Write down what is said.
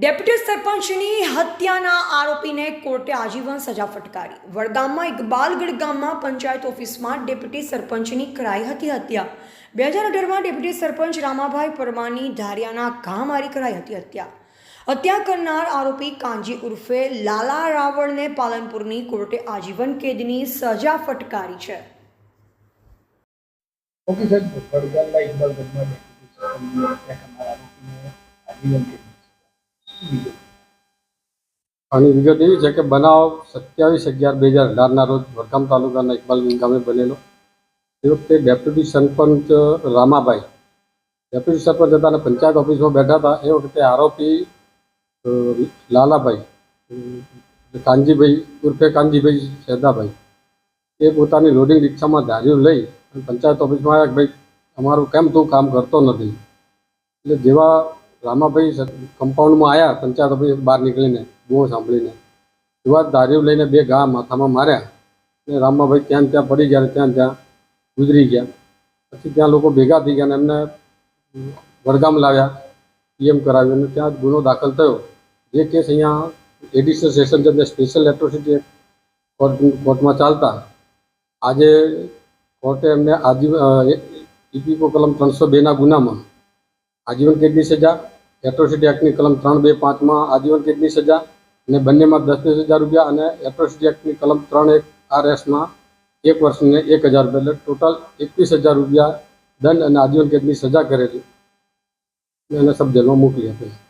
Deputy સરપંચની હત્યાના આરોપીને કોર્ટે આજીવન સજા ફટકારી. વડગામમાં ઇકબાલગઢ ગામમાં પંચાયત ઓફિસમાં ડેપ્યુટી સરપંચની કરાઈ હતી હત્યા. બે હજાર અઢારમાં ડેપ્યુટી સરપંચ રામાભાઈ પરમાની ધારિયાના ઘા મારી કરાઈ હતી હત્યા. હત્યા કરનાર આરોપી કાંજી ઉર્ફે લાલા રાવળને પાલનપુરની કોર્ટે આજીવન કેદની સજા ફટકારી છે. આજીવન કેદ આની વિગત એવી છે કે બનાવ સત્યાવીસ અગિયાર બે હજાર અઢારના રોજ વડગામ તાલુકાના ઇકબાલગંજ ગામે બનેલો. તે વખતે ડેપ્યુટી સરપંચ રામાભાઈ ડેપ્યુટી સરપંચ હતા અને પંચાયત ઓફિસમાં બેઠા હતા. એ વખતે આરોપી લાલાભાઈ કાનજીભાઈ ઉર્ફે કાનજીભાઈ સેદાભાઈ એ પોતાની લોડિંગ રિક્ષામાં ધાર્યું લઈ અને પંચાયત ઓફિસમાં આવ્યા કે ભાઈ તમારું કેમ તું કામ કરતો નથી? એટલે જેવા રામાભાઈ કમ્પાઉન્ડમાં આવ્યા પંચાયત ઓફિસ બહાર નીકળીને, બૂમ સાંભળીને. એવા દારૂ લઈને બે ઘા માથામાં માર્યા અને રામાભાઈ ત્યાં ત્યાં પડી ગયા ત્યાં ત્યાં ગુજરી ગયા. પછી ત્યાં લોકો ભેગા થઈ ગયા અને એમને વડગામ લાવ્યા પીએમ કરાવ્યું અને ત્યાં ગુનો દાખલ થયો. જે કેસ અહીંયા એડિશનલ સેશન છે સ્પેશિયલ એટ્રોસિટી કોર્ટ કોર્ટમાં ચાલતા. આજે કોર્ટે એમને આજીવ ઇપીકો કલમ ત્રણસો બેના ગુનામાં આજીવન કેદની સજા, એટ્રોસિટી એક્ટની કલમ ત્રણ બે પાંચમાં આજીવન કેદની સજા અને બંનેમાં દસ દસ હજાર રૂપિયા અને એટ્રોસિટી એક્ટની કલમ ત્રણ એક આર એસમાં એક વર્ષને એક હજાર રૂપિયા, એટલે ટોટલ એકવીસ હજાર રૂપિયા દંડ અને આજીવન કેદની સજા કરેલી. અને સબ જેલમાં મોકલી આપેલી.